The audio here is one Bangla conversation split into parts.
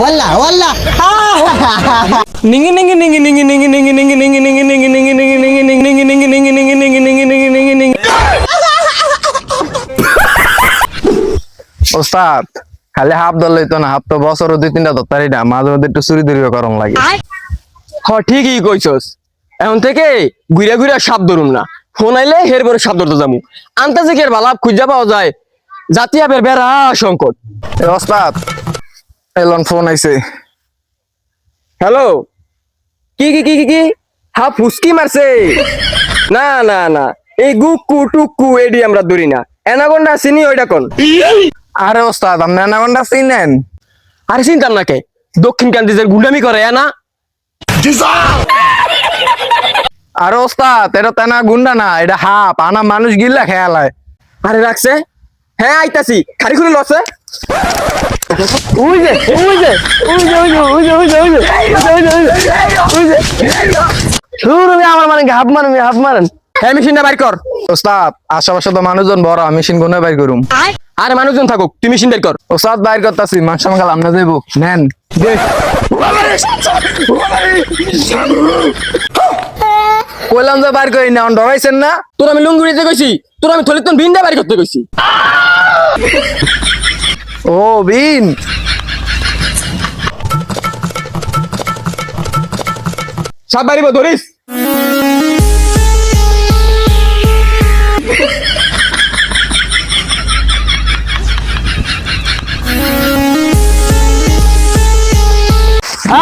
ওয়াল্লা খালি হাফ ধরলেই তো না হাফ তো বছর দুই তিনটা দত্তারি না মাঝে মধ্যে একটু চুরি ধরিও করম লাগে হ ঠিকই কইছস এখন থেকে ঘুরে ঘুরে সাপ ধরুম না ফোন আইলে হের বড় সাপ ধরতে যাব আনতে যে ভালাপ খুঁজা পাওয়া যায় জাতি বেড়া সংকট এলন ফোন আইছে। হ্যালো কি কি কি কি হা ফুসকি মারছে। না না না। এই গুকু টুকু এডি আমরা ধরি না। এনাগন্ডা চিনি ওইটা কোন? আরে ওস্তাদ আপনি অ্যানাকোন্ডা চিনেন? আরে চিন্তাম না কে? দক্ষিণ কান্তি যে গুন্ডামি করে না? আরে ওস্তাদ এটা তেনা গুন্ডা না এটা হাফ আনা মানুষ গিল্লা খেয়ালায় আরে রাখছে? হ্যাঁ আইতাছি। খারি খুলে লছে শুরু আমার মানে হাফ মারেন হাফ মারেন। হ্যাঁ মেশিনটা বাইর কর। ওস্তাদ আশেপাশে তো মানুষজন বড় মেশিন গুনে বাইর করুম। আরে মানুষজন থাকুক তুই মেশিন বের কর। ওস্তাদ বাইর করতাছি মাংস মাংস আমনা যাইব নেন। কইলাম যে বাইর করি না ডরাইছেন না। তোর আমি লুঙ্গি দিতে কইছি তোর আমি থলিত ভিন্ডা বাইর করতে কইছি। ও বিন সব বাড়িব ধরিস।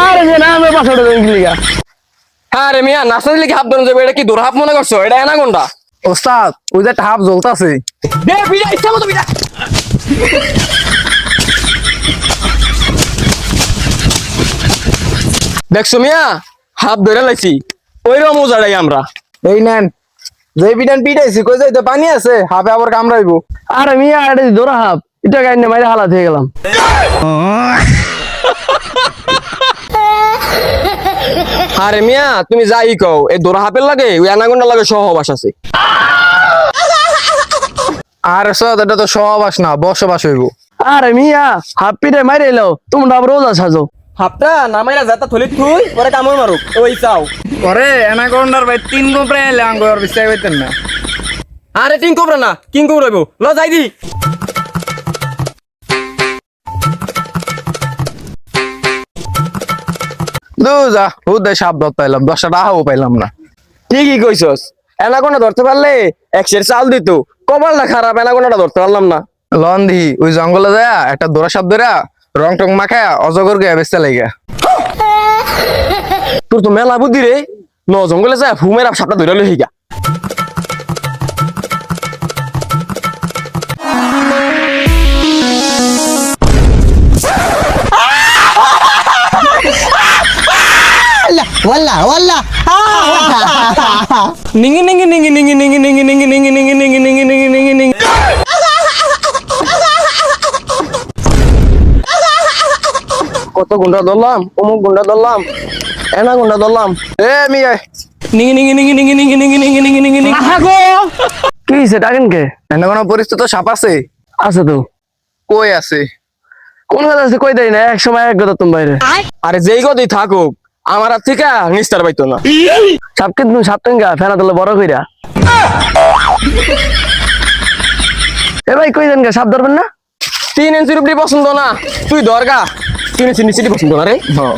আরে যে না আমি পাছড়ে দেন লিগা হ্যাঁ রে মিয়া নাস্তা দিলে কি হাফ ধরুন যাবে? এটা কি দূর হাফ মনে করছ? এটা এনা কোনটা ওস্তাদ ওই যে হাফ জ্বলতাছে। দে বিড়া ইচ্ছা মতো বিড়া দেখছ মিয়া? হাফ ধরে লাইছি। ওইরকম মজাটাই আমরা। এই নেন যে বিটান পিটাইছি কই যাইতে পানি আছে? হাফে আবার কামড়াইবো। আরে মিয়া এটা দৌড়া হাফ এটা গাইনে মাইরে হালাত হয়ে গেলাম। আরে মিয়া তুমি যাই কও এই দৌড়া হাফের লাগে ওই অ্যানাগন্ডা লাগে সহবাস আছে। আর সদ এটা তো সহবাস না বসবাস হইব। আরে মিয়া হাফ পিঠে মাইরে এলো তোমরা রোজা সাজো। হাফটা নামাইরা যাতা থলি থুই পরে কামড় মারুক ওই চাও। পরে এনাকোন্ডার ভাই তিন গোপরে এলে আঙ্গুর বিশ্বাস হইতেন না। আরে কোবরা না কিং ল যাই দি। দু যা হুদে সাপ পাইলাম দশটা টাকাও পাইলাম না। ঠিকই কইছস অ্যানাকোন্ডা ধরতে পারলে এক সের চাল দিত কপালটা খারাপ অ্যানাকোন্ডাটা ধরতে পারলাম না। লন্দি ওই জঙ্গলে যায় একটা দোরা সাপ ধরা রং টং মাখায়া অজগর গয়া বেচতে লাগা তোর তো মেলা বুদ্ধি রে ন জঙ্গলে যায় ফুমের আপ সাপটা ধরে লই গা ওয়াল্লা ওয়াল্লা নিঙ্গি নিঙ্গি নিঙ্গি নিঙ্গি নিঙ্গি নিঙ্গি নিঙ্গি নিঙ্গি নিঙ্গি নিঙ্গি নিঙ্গি গুন্ডা ধরলাম অমুক গুন্ডা ধরলাম এনা গুন্ডা ধরলাম। এ মিয়া নিঙ্গি নিঙ্গি নিঙ্গি নিঙ্গি নিঙ্গি নিঙ্গি নিঙ্গি নিঙ্গি নিঙ্গি নিঙ্গি কি হইছে ডাকেন কে? এনে কোনো পরিস্থিতি সাপ আছে? আছে তো। কই আছে? কোন কথা আছে কই দেই না এক সময় এক কথা তুমি বাইরে। আরে যেই কথাই থাকুক আমার আর থেকে নিস্তার পাইতো না। সাপ কিন্তু সাপ টেঙ্গা ফেনা তোলে বড় কইরা। এ ভাই কই দেন গা সাপ ধরবেন না? তিন ইঞ্চি রুপি পছন্দ না তুই দরগা টিউনি সিনি সিটি পছন্দ না রে? হ্যাঁ।